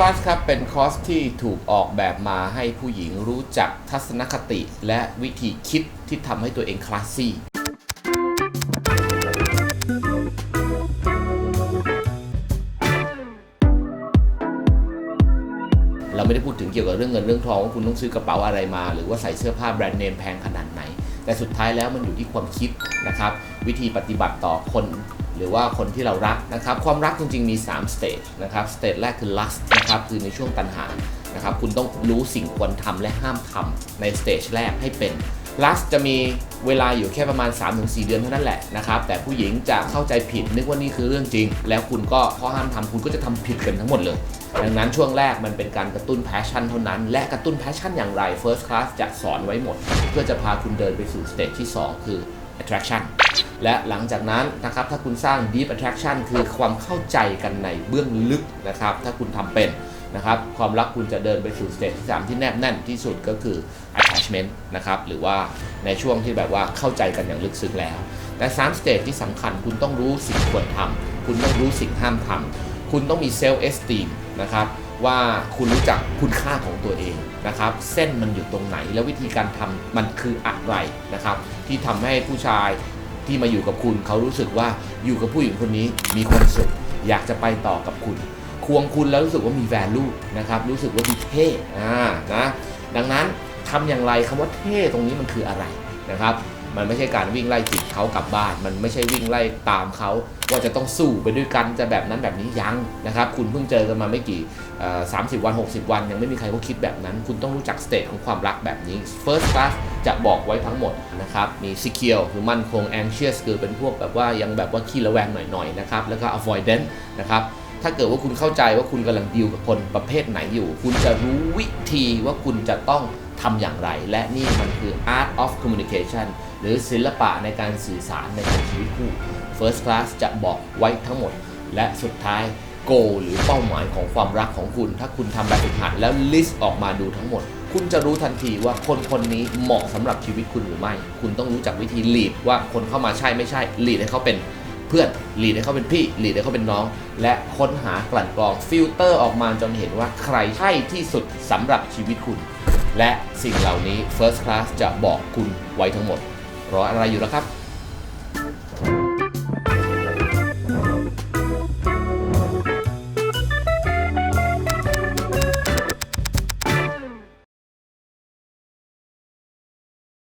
Class ครับเป็นคอร์สที่ถูกออกแบบมาให้ผู้หญิงรู้จักทัศนคติ และวิธีคิดที่ทำให้ตัวเองคลาสซี่เราไม่ได้พูดถึงเกี่ยวกับเรื่องเงินเรื่องทองว่าคุณต้องซื้อกระเป๋าอะไรมา หรือว่าใส่เสื้อผ้าแบรนด์เนมแพงขนาดไหน แต่สุดท้ายแล้วมันอยู่ที่ความคิดนะครับ วิธีปฏิบัติต่อคน หรือว่าคนที่เรารักนะครับ ความรักจริงๆมี3สเตจนะครับสเตจแรกคือ lust นะครับคือในช่วงตัณหานะครับคุณต้องรู้สิ่งควรทำและห้ามทำในสเตจแรกให้เป็น lust จะมีเวลาอยู่แค่ประมาณ 3-4 เดือนเท่านั้นแหละนะครับ แต่ผู้หญิงจะเข้าใจผิดนึกว่านี่คือเรื่องจริง แล้วคุณก็พอห้ามทำคุณก็จะทำผิดกันทั้งหมดเลย ดังนั้นช่วงแรกมันเป็นการกระตุ้น passion เท่านั้น และกระตุ้น passion อย่างไร first class จะสอนไว้หมด เพื่อจะพาคุณเดินไปสู่สเตจที่ 2 คือ attraction และหลังจากนั้นนะครับถ้าคุณสร้าง deep attraction คือความเข้าใจกันในเบื้องลึกนะครับ ถ้าคุณทำเป็นนะครับความรักคุณจะเดินไปสู่สเตจที่3ที่แนบแน่นที่สุดก็คือ attachment นะครับหรือว่าในช่วงที่แบบว่าเข้าใจกันอย่างลึกซึ้งแล้ว แต่3สเตจที่สำคัญคุณต้องรู้สิ่งควรทำคุณต้องรู้สิ่งห้ามทำคุณต้องมี self esteem นะครับว่าคุณรู้จักคุณค่าของตัวเองนะครับ เส้นมันอยู่ตรงไหน แล้ววิธีการทำมันคืออะไรนะครับ ที่ทำให้ผู้ชาย ที่มาอยู่กับคุณ เขารู้สึกว่าอยู่กับผู้หญิงคนนี้มีความสุขอยากจะไปต่อกับคุณ ควงคุณแล้วรู้สึกว่ามีแวลูนะครับรู้สึกว่ามีเท่อ่านะดังนั้นทำอย่างไรคำว่าเท่ตรงนี้มันคืออะไรนะครับ มันไม่ใช่การวิ่งไล่จิกเขากลับบ้าน มันไม่ใช่วิ่งไล่ตามเขาว่าจะต้องสู้ไปด้วยกันจะแบบนั้นแบบนี้ยังนะครับ คุณเพิ่งเจอกันมาไม่กี่เอ่อ30วัน 60 วัน ยังไม่มีใครเขาคิดแบบนั้น คุณต้องรู้จักสเตจของความรักแบบนี้ first class จะบอกไว้ทั้งหมดนะครับ มี secure คือมั่นคง anxious คือเป็นพวกแบบว่ายังแบบว่าขี้ระแวงหน่อยๆนะครับ แล้วก็ avoidant นะครับถ้าเกิดว่าคุณเข้าใจว่าคุณกำลังดีลกับคนประเภทไหนอยู่ คุณจะรู้วิธีว่าคุณจะต้องทำอย่างไร และนี่มันคือ art of communication หรือศิลปะในการสื่อสารในชีวิตคู่ first class จะบอกไว้ทั้งหมด และสุดท้าย g o หรือเป้าหมายของความรักของคุณ ถ้าคุณทำแบบฝึกหัดแล้ว list ออกมาดูทั้งหมด คุณจะรู้ทันทีว่าคนคนนี้เหมาะสำหรับชีวิตคุณหรือไม่ คุณต้องรู้จักวิธี lead ว่าคนเข้ามาใช่ไม่ใช่ lead ให้เขาเป็นเพื่อนหลีดให้เขาเป็นพี่หลีดให้เขาเป็นน้อง และค้นหากลั่นกรองฟิลเตอร์ออกมาจนเห็นว่าใครใช่ที่สุดสำหรับชีวิตคุณ และสิ่งเหล่านี้ First Class จะบอกคุณไว้ทั้งหมด รออะไรอยู่แล้วครับ